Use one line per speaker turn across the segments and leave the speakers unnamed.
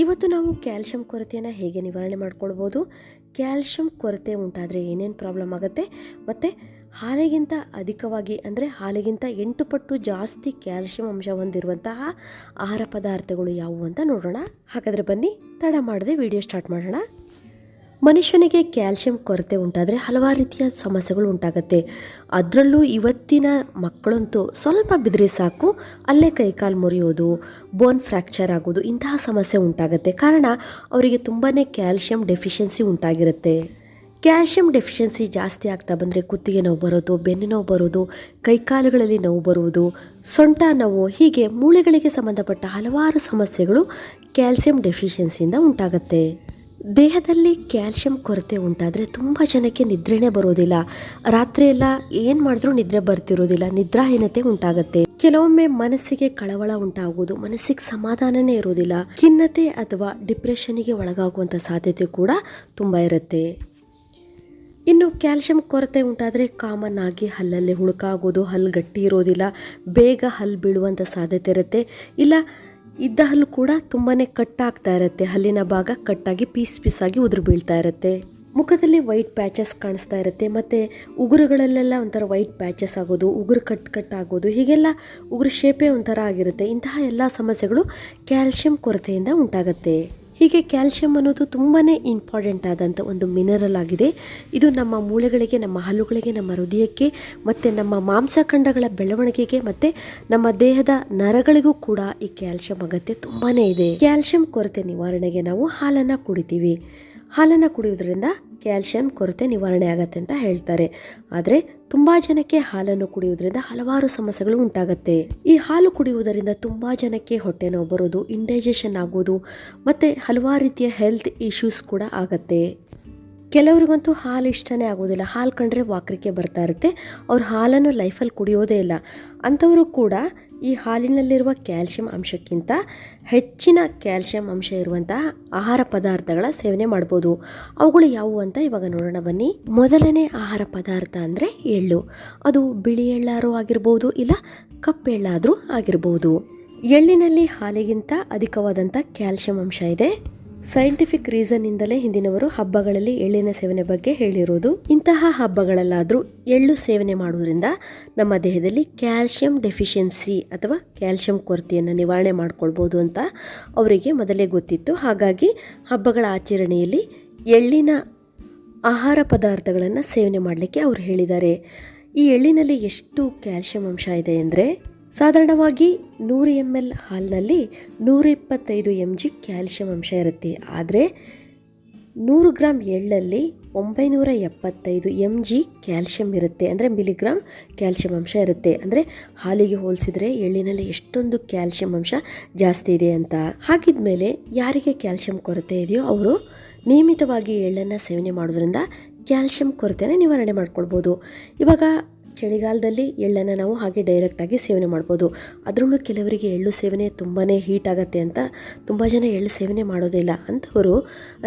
ಇವತ್ತು ನಾವು ಕ್ಯಾಲ್ಶಿಯಂ ಕೊರತೆಯನ್ನು ಹೇಗೆ ನಿವಾರಣೆ ಮಾಡ್ಕೊಳ್ಬೋದು? ಕ್ಯಾಲ್ಶಿಯಂ ಕೊರತೆ ಉಂಟಾದರೆ ಏನೇನು ಪ್ರಾಬ್ಲಮ್ ಆಗುತ್ತೆ? ಮತ್ತು ಹಾಲಿಗಿಂತ ಅಧಿಕವಾಗಿ ಅಂದರೆ ಹಾಲಿಗಿಂತ ಎಂಟು ಪಟ್ಟು ಜಾಸ್ತಿ ಕ್ಯಾಲ್ಶಿಯಂ ಅಂಶ ಹೊಂದಿರುವಂತಹ ಆಹಾರ ಪದಾರ್ಥಗಳು ಯಾವುವು ಅಂತ ನೋಡೋಣ. ಹಾಗಾದರೆ ಬನ್ನಿ, ತಡ ಮಾಡದೆ ವಿಡಿಯೋ ಸ್ಟಾರ್ಟ್ ಮಾಡೋಣ. ಮನುಷ್ಯನಿಗೆ ಕ್ಯಾಲ್ಶಿಯಂ ಕೊರತೆ ಉಂಟಾದರೆ ಹಲವಾರು ರೀತಿಯ ಸಮಸ್ಯೆಗಳು ಉಂಟಾಗುತ್ತೆ. ಅದರಲ್ಲೂ ಇವತ್ತಿನ ಮಕ್ಕಳಂತೂ ಸ್ವಲ್ಪ ಬಿದ್ದರೆ ಸಾಕು, ಅಲ್ಲೇ ಕೈಕಾಲು ಮುರಿಯೋದು ಬೋನ್ ಫ್ರ್ಯಾಕ್ಚರ್ ಆಗೋದು, ಇಂತಹ ಸಮಸ್ಯೆ ಉಂಟಾಗುತ್ತೆ. ಕಾರಣ, ಅವರಿಗೆ ತುಂಬಾ ಕ್ಯಾಲ್ಶಿಯಂ ಡೆಫಿಷಿಯನ್ಸಿ ಉಂಟಾಗಿರುತ್ತೆ. ಕ್ಯಾಲ್ಶಿಯಂ ಡೆಫಿಷಿಯನ್ಸಿ ಜಾಸ್ತಿ ಆಗ್ತಾ ಬಂದರೆ ಕುತ್ತಿಗೆ ನೋವು ಬರೋದು, ಬೆನ್ನು ನೋವು ಬರೋದು, ಕೈಕಾಲುಗಳಲ್ಲಿ ನೋವು ಬರುವುದು, ಸೊಂಟ ನೋವು, ಹೀಗೆ ಮೂಳೆಗಳಿಗೆ ಸಂಬಂಧಪಟ್ಟ ಹಲವಾರು ಸಮಸ್ಯೆಗಳು ಕ್ಯಾಲ್ಸಿಯಂ ಡೆಫಿಷಿಯನ್ಸಿಯಿಂದ ಉಂಟಾಗುತ್ತೆ. ದೇಹದಲ್ಲಿ ಕ್ಯಾಲ್ಶಿಯಂ ಕೊರತೆ ಉಂಟಾದರೆ ತುಂಬ ಜನಕ್ಕೆ ನಿದ್ರೆನೇ ಬರೋದಿಲ್ಲ. ರಾತ್ರಿ ಎಲ್ಲ ಏನು ಮಾಡಿದ್ರೂ ನಿದ್ರೆ ಬರ್ತಿರೋದಿಲ್ಲ, ನಿದ್ರಾಹೀನತೆ ಉಂಟಾಗುತ್ತೆ. ಕೆಲವೊಮ್ಮೆ ಮನಸ್ಸಿಗೆ ಕಳವಳ ಉಂಟಾಗುವುದು, ಮನಸ್ಸಿಗೆ ಸಮಾಧಾನನೇ ಇರೋದಿಲ್ಲ ಖಿನ್ನತೆ ಅಥವಾ ಡಿಪ್ರೆಷನ್ಗೆ ಒಳಗಾಗುವಂಥ ಸಾಧ್ಯತೆ ಕೂಡ ತುಂಬ ಇರುತ್ತೆ. ಇನ್ನು ಕ್ಯಾಲ್ಶಿಯಂ ಕೊರತೆ ಉಂಟಾದರೆ ಕಾಮನ್ ಆಗಿ ಹಲ್ಲಲ್ಲಿ ಹುಳುಕಾಗೋದು, ಹಲ್ಲು ಗಟ್ಟಿ ಇರೋದಿಲ್ಲ, ಬೇಗ ಹಲ್ಲು ಬೀಳುವಂಥ ಸಾಧ್ಯತೆ ಇರುತ್ತೆ. ಇಲ್ಲ ಇದ್ದ ಹಲ್ಲು ಕೂಡ ತುಂಬಾ ಆಗ್ತಾ ಇರುತ್ತೆ. ಹಲ್ಲಿನ ಭಾಗ ಕಟ್ಟಾಗಿ ಪೀಸ್ ಪೀಸಾಗಿ ಉದುರು ಬೀಳ್ತಾ ಇರುತ್ತೆ. ಮುಖದಲ್ಲಿ ವೈಟ್ ಪ್ಯಾಚಸ್ ಕಾಣಿಸ್ತಾ ಇರುತ್ತೆ. ಮತ್ತು ಉಗುರುಗಳಲ್ಲೆಲ್ಲ ಒಂಥರ ವೈಟ್ ಪ್ಯಾಚಸ್ ಆಗೋದು, ಉಗುರು ಕಟ್ ಕಟ್ ಆಗೋದು, ಹೀಗೆಲ್ಲ ಉಗುರು ಶೇಪೇ ಒಂಥರ ಆಗಿರುತ್ತೆ. ಇಂತಹ ಎಲ್ಲ ಸಮಸ್ಯೆಗಳು ಕ್ಯಾಲ್ಶಿಯಂ ಕೊರತೆಯಿಂದ ಉಂಟಾಗುತ್ತೆ. ಹೀಗೆ ಕ್ಯಾಲ್ಶಿಯಂ ಅನ್ನೋದು ತುಂಬಾ ಇಂಪಾರ್ಟೆಂಟ್ ಆದಂಥ ಒಂದು ಮಿನರಲ್ ಆಗಿದೆ. ಇದು ನಮ್ಮ ಮೂಳೆಗಳಿಗೆ, ನಮ್ಮ ಹಲ್ಲುಗಳಿಗೆ ನಮ್ಮ ಹೃದಯಕ್ಕೆ, ಮತ್ತು ನಮ್ಮ ಮಾಂಸಖಂಡಗಳ ಬೆಳವಣಿಗೆಗೆ, ಮತ್ತು ನಮ್ಮ ದೇಹದ ನರಗಳಿಗೂ ಕೂಡ ಈ ಕ್ಯಾಲ್ಸಿಯಂ ಅಗತ್ಯ ತುಂಬಾ ಇದೆ. ಕ್ಯಾಲ್ಸಿಯಂ ಕೊರತೆ ನಿವಾರಣೆಗೆ ನಾವು ಹಾಲನ್ನು ಕುಡಿತೀವಿ. ಹಾಲನ್ನು ಕುಡಿಯೋದ್ರಿಂದ ಕ್ಯಾಲ್ಶಿಯಂ ಕೊರತೆ ನಿವಾರಣೆ ಆಗತ್ತೆ ಅಂತ ಹೇಳ್ತಾರೆ. ಆದರೆ ತುಂಬ ಜನಕ್ಕೆ ಹಾಲನ್ನು ಕುಡಿಯುವುದರಿಂದ ಹಲವಾರು ಸಮಸ್ಯೆಗಳು ಉಂಟಾಗುತ್ತೆ. ಈ ಹಾಲು ಕುಡಿಯುವುದರಿಂದ ತುಂಬ ಜನಕ್ಕೆ ಹೊಟ್ಟೆ ನೋವು ಬರೋದು ಇಂಡೈಜೆಷನ್ ಆಗೋದು, ಮತ್ತು ಹಲವಾರು ರೀತಿಯ ಹೆಲ್ತ್ ಇಶ್ಯೂಸ್ ಕೂಡ ಆಗತ್ತೆ. ಕೆಲವರಿಗಂತೂ ಹಾಲು ಇಷ್ಟನೇ ಆಗೋದಿಲ್ಲ. ಹಾಲು ಕಂಡ್ರೆ ವಾಕರಿಕೆ ಬರ್ತಾ ಇರುತ್ತೆ. ಅವ್ರು ಹಾಲನ್ನು ಲೈಫಲ್ಲಿ ಕುಡಿಯೋದೇ ಇಲ್ಲ. ಅಂಥವರು ಕೂಡ ಈ ಹಾಲಿನಲ್ಲಿರುವ ಕ್ಯಾಲ್ಶಿಯಂ ಅಂಶಕ್ಕಿಂತ ಹೆಚ್ಚಿನ ಕ್ಯಾಲ್ಶಿಯಂ ಅಂಶ ಇರುವಂತಹ ಆಹಾರ ಪದಾರ್ಥಗಳ ಸೇವನೆ ಮಾಡ್ಬೋದು. ಅವುಗಳು ಯಾವುವು ಅಂತ ಇವಾಗ ನೋಡೋಣ ಬನ್ನಿ. ಮೊದಲನೇ ಆಹಾರ ಪದಾರ್ಥ ಅಂದರೆ ಎಳ್ಳು. ಅದು ಬಿಳಿ ಎಳ್ಳಾರು ಆಗಿರ್ಬೋದು ಇಲ್ಲ ಕಪ್ಪೆಳ್ಳಾದರೂ ಆಗಿರ್ಬೋದು. ಎಳ್ಳಿನಲ್ಲಿ ಹಾಲಿಗಿಂತ ಅಧಿಕವಾದಂಥ ಕ್ಯಾಲ್ಶಿಯಂ ಅಂಶ ಇದೆ. ಸೈಂಟಿಫಿಕ್ ರೀಸನ್ನಿಂದಲೇ ಹಿಂದಿನವರು ಹಬ್ಬಗಳಲ್ಲಿ ಎಳ್ಳಿನ ಸೇವನೆ ಬಗ್ಗೆ ಹೇಳಿರೋದು ಇಂತಹ ಹಬ್ಬಗಳಲ್ಲಾದರೂ ಎಳ್ಳು ಸೇವನೆ ಮಾಡುವುದರಿಂದ ನಮ್ಮ ದೇಹದಲ್ಲಿ ಕ್ಯಾಲ್ಶಿಯಂ ಡೆಫಿಷಿಯನ್ಸಿ ಅಥವಾ ಕ್ಯಾಲ್ಶಿಯಂ ಕೊರತೆಯನ್ನು ನಿವಾರಣೆ ಮಾಡ್ಕೊಳ್ಬೋದು ಅಂತ ಅವರಿಗೆ ಮೊದಲೇ ಗೊತ್ತಿತ್ತು. ಹಾಗಾಗಿ ಹಬ್ಬಗಳ ಆಚರಣೆಯಲ್ಲಿ ಎಳ್ಳಿನ ಆಹಾರ ಪದಾರ್ಥಗಳನ್ನು ಸೇವನೆ ಮಾಡಲಿಕ್ಕೆ ಅವರು ಹೇಳಿದ್ದಾರೆ. ಈ ಎಳ್ಳಿನಲ್ಲಿ ಎಷ್ಟು ಕ್ಯಾಲ್ಶಿಯಂ ಅಂಶ ಇದೆ ಅಂದರೆ ಸಾಧಾರಣವಾಗಿ ನೂರು ಎಂ ಎಲ್ ಹಾಲಿನಲ್ಲಿ ನೂರ ಇಪ್ಪತ್ತೈದು ಎಂ ಜಿ ಕ್ಯಾಲ್ಶಿಯಂ ಅಂಶ ಇರುತ್ತೆ. ಆದರೆ ನೂರು ಗ್ರಾಮ್ ಎಳ್ಳಲ್ಲಿ ಒಂಬೈನೂರ ಎಪ್ಪತ್ತೈದು ಎಂ ಜಿ ಕ್ಯಾಲ್ಶಿಯಂ ಇರುತ್ತೆ. ಅಂದರೆ ಮಿಲಿಗ್ರಾಮ್ ಕ್ಯಾಲ್ಶಿಯಂ ಅಂಶ ಇರುತ್ತೆ. ಅಂದರೆ ಹಾಲಿಗೆ ಹೋಲಿಸಿದರೆ ಎಳ್ಳಿನಲ್ಲಿ ಎಷ್ಟೊಂದು ಕ್ಯಾಲ್ಶಿಯಂ ಅಂಶ ಜಾಸ್ತಿ ಇದೆ ಅಂತ. ಹಾಗಿದ್ಮೇಲೆ ಯಾರಿಗೆ ಕ್ಯಾಲ್ಶಿಯಂ ಕೊರತೆ ಇದೆಯೋ ಅವರು ನಿಯಮಿತವಾಗಿ ಎಳ್ಳನ್ನು ಸೇವನೆ ಮಾಡೋದ್ರಿಂದ ಕ್ಯಾಲ್ಶಿಯಂ ಕೊರತೆನ ನಿವಾರಣೆ ಮಾಡ್ಕೊಳ್ಬೋದು. ಇವಾಗ ಚಳಿಗಾಲದಲ್ಲಿ ಎಳ್ಳನ್ನು ನಾವು ಹಾಗೆ ಡೈರೆಕ್ಟಾಗಿ ಸೇವನೆ ಮಾಡ್ಬೋದು. ಅದರಲ್ಲೂ ಕೆಲವರಿಗೆ ಎಳ್ಳು ಸೇವನೆ ತುಂಬಾ ಹೀಟ್ ಆಗುತ್ತೆ ಅಂತ ತುಂಬ ಜನ ಎಳ್ಳು ಸೇವನೆ ಮಾಡೋದಿಲ್ಲ ಅಂಥವರು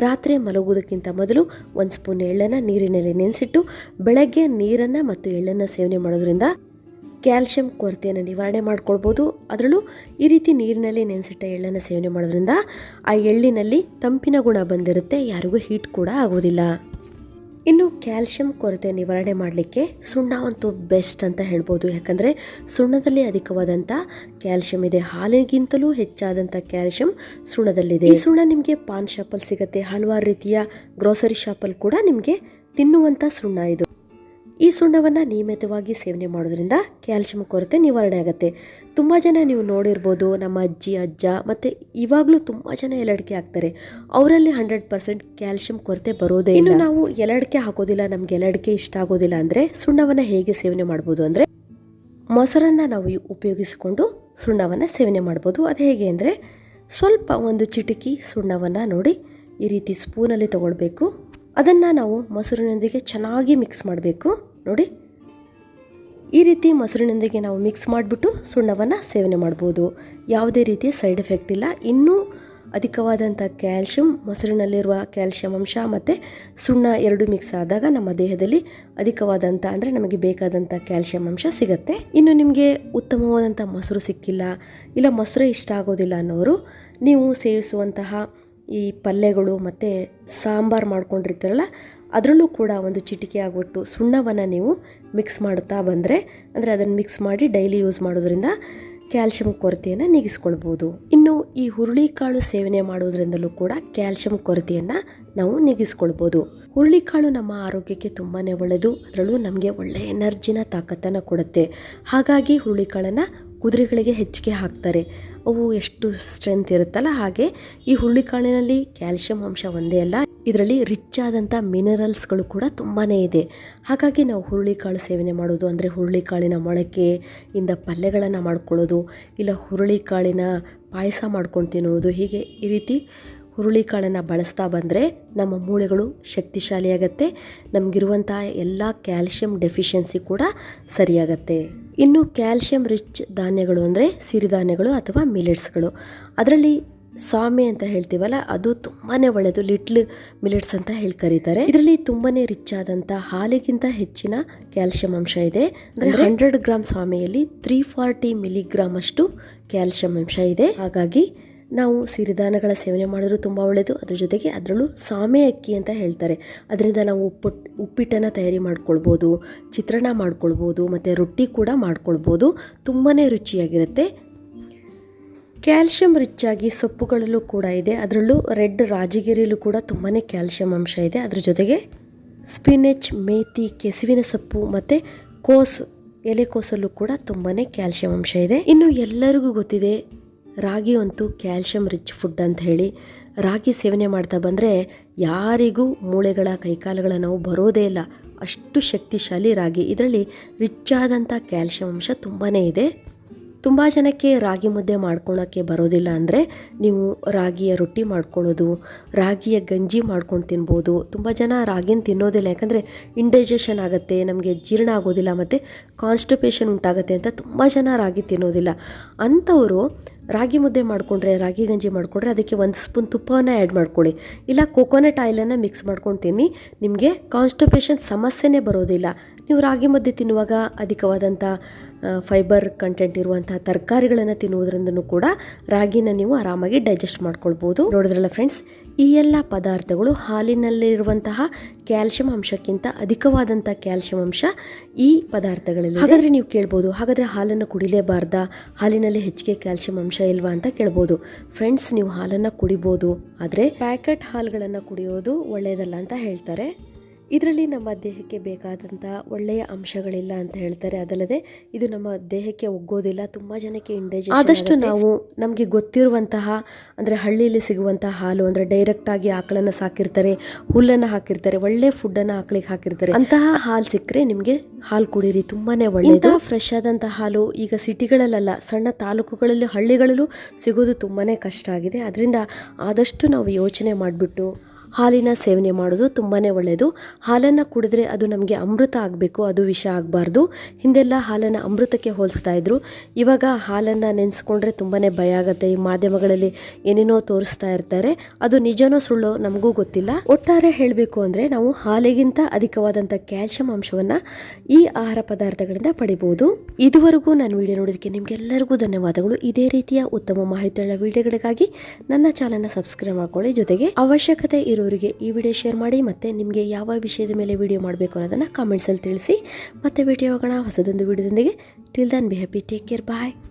ರಾತ್ರಿ ಮಲಗುವುದಕ್ಕಿಂತ ಮೊದಲು ಒಂದು ಸ್ಪೂನ್ ಎಳ್ಳನ್ನು ನೀರಿನಲ್ಲಿ ನೆನೆಸಿಟ್ಟು ಬೆಳಗ್ಗೆ ನೀರನ್ನು ಮತ್ತು ಎಳ್ಳನ್ನು ಸೇವನೆ ಮಾಡೋದ್ರಿಂದ ಕ್ಯಾಲ್ಶಿಯಂ ಕೊರತೆಯನ್ನು ನಿವಾರಣೆ ಮಾಡ್ಕೊಳ್ಬೋದು. ಅದರಲ್ಲೂ ಈ ರೀತಿ ನೀರಿನಲ್ಲಿ ನೆನೆಸಿಟ್ಟ ಎಳ್ಳನ್ನು ಸೇವನೆ ಮಾಡೋದ್ರಿಂದ ಆ ಎಳ್ಳಿನಲ್ಲಿ ತಂಪಿನ ಗುಣ ಬಂದಿರುತ್ತೆ, ಯಾರಿಗೂ ಹೀಟ್ ಕೂಡ ಆಗೋದಿಲ್ಲ ಇನ್ನು ಕ್ಯಾಲ್ಶಿಯಂ ಕೊರತೆ ನಿವಾರಣೆ ಮಾಡಲಿಕ್ಕೆ ಸುಣ್ಣ ಅಂತೂ ಬೆಸ್ಟ್ ಅಂತ ಹೇಳ್ಬೋದು. ಯಾಕಂದರೆ ಸುಣ್ಣದಲ್ಲಿ ಅಧಿಕವಾದಂಥ ಕ್ಯಾಲ್ಶಿಯಂ ಇದೆ. ಹಾಲಿಗಿಂತಲೂ ಹೆಚ್ಚಾದಂಥ ಕ್ಯಾಲ್ಶಿಯಂ ಸುಣ್ಣದಲ್ಲಿದೆ. ಈ ಸುಣ್ಣ ನಿಮಗೆ ಪಾನ್ ಶಾಪಲ್ಲಿ ಸಿಗುತ್ತೆ. ಹಲವಾರು ರೀತಿಯ ಗ್ರೋಸರಿ ಶಾಪಲ್ಲಿ ಕೂಡ ನಿಮಗೆ ತಿನ್ನುವಂಥ ಸುಣ್ಣ ಇದು. ಈ ಸುಣ್ಣವನ್ನು ನಿಯಮಿತವಾಗಿ ಸೇವನೆ ಮಾಡೋದ್ರಿಂದ ಕ್ಯಾಲ್ಶಿಯಂ ಕೊರತೆ ನಿವಾರಣೆ ಆಗುತ್ತೆ. ತುಂಬ ಜನ ನೀವು ನೋಡಿರ್ಬೋದು ನಮ್ಮ ಅಜ್ಜಿ ಅಜ್ಜ ಮತ್ತು ಇವಾಗಲೂ ತುಂಬ ಜನ ಎಲಡಿಕೆ ಹಾಕ್ತಾರೆ ಅವರಲ್ಲಿ ಹಂಡ್ರೆಡ್ ಪರ್ಸೆಂಟ್ ಕ್ಯಾಲ್ಶಿಯಂ ಕೊರತೆ ಬರೋದೇ ಇನ್ನು ನಾವು ಎಲಡಿಕೆ ಹಾಕೋದಿಲ್ಲ ನಮ್ಗೆ ಎಲಡಿಕೆ ಇಷ್ಟ ಆಗೋದಿಲ್ಲ ಅಂದರೆ ಸುಣ್ಣವನ್ನು ಹೇಗೆ ಸೇವನೆ ಮಾಡ್ಬೋದು ಅಂದರೆ ಮೊಸರನ್ನು ನಾವು ಉಪಯೋಗಿಸಿಕೊಂಡು ಸುಣ್ಣವನ್ನು ಸೇವನೆ ಮಾಡ್ಬೋದು. ಅದು ಹೇಗೆ ಅಂದರೆ ಸ್ವಲ್ಪ ಒಂದು ಚಿಟಿಕಿ ಸುಣ್ಣವನ್ನು ನೋಡಿ ಈ ರೀತಿ ಸ್ಪೂನಲ್ಲಿ ತಗೊಳ್ಬೇಕು. ಅದನ್ನು ನಾವು ಮೊಸರಿನೊಂದಿಗೆ ಚೆನ್ನಾಗಿ ಮಿಕ್ಸ್ ಮಾಡಬೇಕು. ನೋಡಿ. ಈ ರೀತಿ ಮೊಸರಿನೊಂದಿಗೆ ನಾವು ಮಿಕ್ಸ್ ಮಾಡಿಬಿಟ್ಟು ಸುಣ್ಣವನ್ನು ಸೇವನೆ ಮಾಡ್ಬೋದು. ಯಾವುದೇ ರೀತಿಯ ಸೈಡ್ ಎಫೆಕ್ಟ್ ಇಲ್ಲ. ಇನ್ನೂ ಅಧಿಕವಾದಂಥ ಕ್ಯಾಲ್ಶಿಯಂ, ಮೊಸರಿನಲ್ಲಿರುವ ಕ್ಯಾಲ್ಶಿಯಂ ಅಂಶ ಮತ್ತು ಸುಣ್ಣ ಎರಡು ಮಿಕ್ಸ್ ಆದಾಗ ನಮ್ಮ ದೇಹದಲ್ಲಿ ಅಧಿಕವಾದಂಥ ಅಂದರೆ ನಮಗೆ ಬೇಕಾದಂಥ ಕ್ಯಾಲ್ಶಿಯಂ ಅಂಶ ಸಿಗುತ್ತೆ. ಇನ್ನು ನಿಮಗೆ ಉತ್ತಮವಾದಂಥ ಮೊಸರು ಸಿಕ್ಕಿಲ್ಲ, ಇಲ್ಲ ಮೊಸರು ಇಷ್ಟ ಆಗೋದಿಲ್ಲ ಅನ್ನೋರು ನೀವು ಸೇವಿಸುವಂತಹ ಈ ಪಲ್ಯಗಳು ಮತ್ತು ಸಾಂಬಾರು ಮಾಡ್ಕೊಂಡಿರ್ತೀರಲ್ಲ, ಅದರಲ್ಲೂ ಕೂಡ ಒಂದು ಚಿಟಿಕೆ ಆಗಿಬಿಟ್ಟು ಸುಣ್ಣವನ್ನು ನೀವು ಮಿಕ್ಸ್ ಮಾಡುತ್ತಾ ಬಂದರೆ, ಅಂದರೆ ಅದನ್ನು ಮಿಕ್ಸ್ ಮಾಡಿ ಡೈಲಿ ಯೂಸ್ ಮಾಡೋದ್ರಿಂದ ಕ್ಯಾಲ್ಶಿಯಂ ಕೊರತೆಯನ್ನು ನೀಗಿಸ್ಕೊಳ್ಬೋದು. ಇನ್ನು ಈ ಹುರುಳಿಕಾಳು ಸೇವನೆ ಮಾಡೋದ್ರಿಂದಲೂ ಕೂಡ ಕ್ಯಾಲ್ಶಿಯಂ ಕೊರತೆಯನ್ನು ನಾವು ನೀಗಿಸ್ಕೊಳ್ಬೋದು. ಹುರುಳಿಕಾಳು ನಮ್ಮ ಆರೋಗ್ಯಕ್ಕೆ ತುಂಬಾ ಒಳ್ಳೆಯದು ಅದರಲ್ಲೂ ನಮಗೆ ಒಳ್ಳೆಯ ಎನರ್ಜಿನ ತಾಕತ್ತನ್ನು ಕೊಡುತ್ತೆ. ಹಾಗಾಗಿ ಹುರುಳಿಕಾಳನ್ನು ಕುದುರೆಗಳಿಗೆ ಹೆಚ್ಚಿಗೆ ಹಾಕ್ತಾರೆ. ಅವು ಎಷ್ಟು ಸ್ಟ್ರೆಂತ್ ಇರುತ್ತಲ್ಲ ಹಾಗೆ ಈ ಹುರುಳಿಕಾಳಿನಲ್ಲಿ ಕ್ಯಾಲ್ಶಿಯಂ ಅಂಶ ಒಂದೇ ಅಲ್ಲ, ಇದರಲ್ಲಿ ರಿಚ್ ಆದಂಥ ಮಿನರಲ್ಸ್ಗಳು ಕೂಡ ತುಂಬಾ ಇದೆ. ಹಾಗಾಗಿ ನಾವು ಹುರುಳಿಕಾಳು ಸೇವನೆ ಮಾಡೋದು ಅಂದರೆ ಹುರುಳಿಕಾಳಿನ ಇಂದ ಪಲ್ಯಗಳನ್ನು ಮಾಡ್ಕೊಳ್ಳೋದು, ಇಲ್ಲ ಹುರುಳಿಕಾಳಿನ ಪಾಯಸ ಮಾಡ್ಕೊಂಡು ತಿನ್ನುವುದು ಹೀಗೆ ಈ ರೀತಿ ಹುರುಳಿಕಾಳನ್ನು ಬಳಸ್ತಾ ಬಂದರೆ ನಮ್ಮ ಮೂಳೆಗಳು ಶಕ್ತಿಶಾಲಿಯಾಗತ್ತೆ. ನಮಗಿರುವಂಥ ಎಲ್ಲ ಕ್ಯಾಲ್ಶಿಯಂ ಡೆಫಿಷಿಯನ್ಸಿ ಕೂಡ ಸರಿಯಾಗತ್ತೆ. ಇನ್ನು ಕ್ಯಾಲ್ಶಿಯಂ ರಿಚ್ ಧಾನ್ಯಗಳು ಅಂದರೆ ಸಿರಿಧಾನ್ಯಗಳು ಅಥವಾ ಮಿಲೆಟ್ಸ್ಗಳು. ಅದರಲ್ಲಿ ಸಾಮೆ ಅಂತ ಹೇಳ್ತೀವಲ್ಲ ಅದು ತುಂಬಾ ಒಳ್ಳೆಯದು ಲಿಟ್ಲ್ ಮಿಲೆಟ್ಸ್ ಅಂತ ಹೇಳಿ ಕರೀತಾರೆ. ಇದರಲ್ಲಿ ತುಂಬಾ ರಿಚ್ ಆದಂಥ ಹಾಲಿಗಿಂತ ಹೆಚ್ಚಿನ ಕ್ಯಾಲ್ಶಿಯಂ ಅಂಶ ಇದೆ. ಅಂದರೆ ಹಂಡ್ರೆಡ್ ಗ್ರಾಮ್ ಸಾಮೆಯಲ್ಲಿ ತ್ರೀ ಫಾರ್ಟಿ ಮಿಲಿಗ್ರಾಮ್ ಅಷ್ಟು ಕ್ಯಾಲ್ಶಿಯಂ ಅಂಶ ಇದೆ. ಹಾಗಾಗಿ ನಾವು ಸಿರಿಧಾನ್ಯಗಳ ಸೇವನೆ ಮಾಡಿದ್ರು ತುಂಬ ಒಳ್ಳೆಯದು ಅದ್ರ ಜೊತೆಗೆ ಅದರಲ್ಲೂ ಸಾಮೆ ಅಕ್ಕಿ ಅಂತ ಹೇಳ್ತಾರೆ. ಅದರಿಂದ ನಾವು ಉಪ್ಪಟ್ಟು ಉಪ್ಪಿಟ್ಟನ್ನು ತಯಾರಿ ಮಾಡ್ಕೊಳ್ಬೋದು, ಚಿತ್ರಾನ್ನ ಮಾಡ್ಕೊಳ್ಬೋದು, ಮತ್ತು ರೊಟ್ಟಿ ಕೂಡ ಮಾಡ್ಕೊಳ್ಬೋದು. ತುಂಬಾ ರುಚಿಯಾಗಿರುತ್ತೆ. ಕ್ಯಾಲ್ಶಿಯಂ ರಿಚ್ ಆಗಿ ಸೊಪ್ಪುಗಳಲ್ಲೂ ಕೂಡ ಇದೆ. ಅದರಲ್ಲೂ ರೆಡ್ ರಾಜಗಿರಿಯಲ್ಲೂ ಕೂಡ ತುಂಬಾ ಕ್ಯಾಲ್ಶಿಯಂ ಅಂಶ ಇದೆ. ಅದ್ರ ಜೊತೆಗೆ ಸ್ಪಿನೆಚ್, ಮೇತಿ, ಕೆಸುವಿನ ಸೊಪ್ಪು ಮತ್ತು ಕೋಸ್ ಎಲೆಕೋಸಲ್ಲೂ ಕೂಡ ತುಂಬಾ ಕ್ಯಾಲ್ಶಿಯಂ ಅಂಶ ಇದೆ. ಇನ್ನು ಎಲ್ಲರಿಗೂ ಗೊತ್ತಿದೆ ರಾಗಿ ಅಂತೂ ಕ್ಯಾಲ್ಶಿಯಂ ರಿಚ್ ಫುಡ್ ಅಂತ ಹೇಳಿ ರಾಗಿ ಸೇವನೆ ಮಾಡ್ತಾ ಬಂದರೆ ಯಾರಿಗೂ ಮೂಳೆಗಳ ಕೈಕಾಲುಗಳ ನೋವು ಬರೋದೇ ಇಲ್ಲ. ಅಷ್ಟು ಶಕ್ತಿಶಾಲಿ ರಾಗಿ. ಇದರಲ್ಲಿ ರಿಚ್ ಆದಂಥ ಕ್ಯಾಲ್ಶಿಯಂ ಅಂಶ ತುಂಬಾ ಇದೆ. ತುಂಬ ಜನಕ್ಕೆ ರಾಗಿ ಮುದ್ದೆ ಮಾಡ್ಕೊಳೋಕ್ಕೆ ಬರೋದಿಲ್ಲ ಅಂದರೆ ನೀವು ರಾಗಿಯ ರೊಟ್ಟಿ ಮಾಡ್ಕೊಳ್ಳೋದು ರಾಗಿಯ ಗಂಜಿ ಮಾಡ್ಕೊಂಡು ತಿನ್ಬೋದು. ತುಂಬ ಜನ ರಾಗಿನ ತಿನ್ನೋದಿಲ್ಲ, ಯಾಕಂದರೆ ಇಂಡೈಜೆಷನ್ ಆಗುತ್ತೆ, ನಮಗೆ ಜೀರ್ಣ ಆಗೋದಿಲ್ಲ ಮತ್ತು ಕಾನ್ಸ್ಟಿಪೇಷನ್ ಉಂಟಾಗುತ್ತೆ ಅಂತ ತುಂಬ ಜನ ರಾಗಿ ತಿನ್ನೋದಿಲ್ಲ. ಅಂಥವರು ರಾಗಿ ಮುದ್ದೆ ಮಾಡಿಕೊಂಡ್ರೆ, ರಾಗಿ ಗಂಜಿ ಮಾಡಿಕೊಂಡ್ರೆ ಅದಕ್ಕೆ ಒಂದು ಸ್ಪೂನ್ ತುಪ್ಪವನ್ನು ಆ್ಯಡ್ ಮಾಡ್ಕೊಳ್ಳಿ. ಇಲ್ಲ ಕೋಕೋನಟ್ ಆಯಿಲನ್ನು ಮಿಕ್ಸ್ ಮಾಡ್ಕೊಂಡು ತಿನ್ನಿ, ನಿಮಗೆ ಕಾನ್ಸ್ಟಿಪೇಷನ್ ಸಮಸ್ಯೆನೇ ಬರೋದಿಲ್ಲ. ನೀವು ರಾಗಿ ಮುದ್ದೆ ತಿನ್ನುವಾಗ ಅಧಿಕವಾದಂಥ ಫೈಬರ್ ಕಂಟೆಂಟ್ ಇರುವಂಥ ತರಕಾರಿಗಳನ್ನು ತಿನ್ನುವುದರಿಂದನೂ ಕೂಡ ರಾಗಿನ ನೀವು ಆರಾಮಾಗಿ ಡೈಜೆಸ್ಟ್ ಮಾಡ್ಕೊಳ್ಬೋದು. ನೋಡಿದ್ರಲ್ಲ ಫ್ರೆಂಡ್ಸ್ ಈ ಎಲ್ಲ ಪದಾರ್ಥಗಳು ಹಾಲಿನಲ್ಲಿರುವಂತಹ ಕ್ಯಾಲ್ಶಿಯಂ ಅಂಶಕ್ಕಿಂತ ಅಧಿಕವಾದಂಥ ಕ್ಯಾಲ್ಶಿಯಂ ಅಂಶ ಈ ಪದಾರ್ಥಗಳಲ್ಲಿ ಹಾಗಾದರೆ ನೀವು ಕೇಳ್ಬೋದು, ಹಾಗಾದರೆ ಹಾಲನ್ನು ಕುಡಿಲೇಬಾರ್ದ? ಹಾಲಿನಲ್ಲಿ ಹೆಚ್ಚಿಗೆ ಕ್ಯಾಲ್ಶಿಯಂ ಅಂಶ ಇಲ್ವಾ ಅಂತ ಕೇಳ್ಬೋದು. ಫ್ರೆಂಡ್ಸ್ ನೀವು ಹಾಲನ್ನು ಕುಡಿಬೋದು, ಆದರೆ ಪ್ಯಾಕೆಟ್ ಹಾಲುಗಳನ್ನು ಕುಡಿಯೋದು ಒಳ್ಳೆಯದಲ್ಲ ಅಂತ ಹೇಳ್ತಾರೆ. ಇದರಲ್ಲಿ ನಮ್ಮ ದೇಹಕ್ಕೆ ಬೇಕಾದಂಥ ಒಳ್ಳೆಯ ಅಂಶಗಳಿಲ್ಲ ಅಂತ ಹೇಳ್ತಾರೆ. ಅದಲ್ಲದೆ ಇದು ನಮ್ಮ ದೇಹಕ್ಕೆ ಒಗ್ಗೋದಿಲ್ಲ ತುಂಬ ಜನಕ್ಕೆ ಇಂಡೈಜೆಷನ್ ಆದಷ್ಟು ನಾವು ನಮಗೆ ಗೊತ್ತಿರುವಂತಹ ಅಂದರೆ ಹಳ್ಳಿಯಲ್ಲಿ ಸಿಗುವಂತಹ ಹಾಲು ಅಂದರೆ ಡೈರೆಕ್ಟಾಗಿ ಆಕಳನ್ನು ಸಾಕಿರ್ತಾರೆ ಹುಲ್ಲನ್ನು ಹಾಕಿರ್ತಾರೆ ಒಳ್ಳೆ ಫುಡ್ಡನ್ನು ಆಕಳಿಗೆ ಹಾಕಿರ್ತಾರೆ. ಅಂತಹ ಹಾಲು ಸಿಕ್ಕರೆ ನಿಮಗೆ ಹಾಲು ಕುಡೀರಿ ತುಂಬಾ ಒಳ್ಳೆಯದು ಫ್ರೆಶ್ ಆದಂತಹ ಹಾಲು ಈಗ ಸಿಟಿಗಳಲ್ಲ ಸಣ್ಣ ತಾಲೂಕುಗಳಲ್ಲಿ ಹಳ್ಳಿಗಳಲ್ಲೂ ಸಿಗೋದು ತುಂಬಾ ಕಷ್ಟ ಆಗಿದೆ. ಅದರಿಂದ ಆದಷ್ಟು ನಾವು ಯೋಚನೆ ಮಾಡಿಬಿಟ್ಟು ಹಾಲಿನ ಸೇವನೆ ಮಾಡೋದು ತುಂಬಾ ಒಳ್ಳೆಯದು ಹಾಲನ್ನು ಕುಡಿದ್ರೆ ಅದು ನಮಗೆ ಅಮೃತ ಆಗಬೇಕು, ಅದು ವಿಷ ಆಗಬಾರ್ದು. ಹಿಂದೆಲ್ಲ ಹಾಲನ್ನು ಅಮೃತಕ್ಕೆ ಹೋಲಿಸ್ತಾ ಇದ್ರು. ಇವಾಗ ಹಾಲನ್ನು ನೆನೆಸ್ಕೊಂಡ್ರೆ ತುಂಬಾ ಭಯ ಆಗುತ್ತೆ. ಈ ಮಾಧ್ಯಮಗಳಲ್ಲಿ ಏನೇನೋ ತೋರಿಸ್ತಾ ಇರ್ತಾರೆ. ಅದು ನಿಜನೋ ಸುಳ್ಳೋ ನಮಗೂ ಗೊತ್ತಿಲ್ಲ. ಒಟ್ಟಾರೆ ಹೇಳಬೇಕು ಅಂದರೆ ನಾವು ಹಾಲಿಗಿಂತ ಅಧಿಕವಾದಂಥ ಕ್ಯಾಲ್ಶಿಯಂ ಅಂಶವನ್ನು ಈ ಆಹಾರ ಪದಾರ್ಥಗಳಿಂದ ಪಡಿಬೋದು. ಇದುವರೆಗೂ ನಾನು ವಿಡಿಯೋ ನೋಡೋದಕ್ಕೆ ನಿಮಗೆಲ್ಲರಿಗೂ ಧನ್ಯವಾದಗಳು. ಇದೇ ರೀತಿಯ ಉತ್ತಮ ಮಾಹಿತಿಯುಳ್ಳ ವಿಡಿಯೋಗಳಿಗಾಗಿ ನನ್ನ ಚಾನಲ್ನ ಸಬ್ಸ್ಕ್ರೈಬ್ ಮಾಡ್ಕೊಳ್ಳಿ. ಜೊತೆಗೆ ಅವಶ್ಯಕತೆ ಇರೋರಿಗೆ ಈ ವಿಡಿಯೋ ಶೇರ್ ಮಾಡಿ ಮತ್ತು ನಿಮಗೆ ಯಾವ ವಿಷಯದ ಮೇಲೆ ವಿಡಿಯೋ ಮಾಡಬೇಕು ಅನ್ನೋದನ್ನು ಕಾಮೆಂಟ್ಸಲ್ಲಿ ತಿಳಿಸಿ. ಮತ್ತೆ ವಿಡಿಯೋ ಹೋಗೋಣ. ಹೊಸದೊಂದು ವಿಡಿಯೋದೊಂದಿಗೆ till then be happy take care bye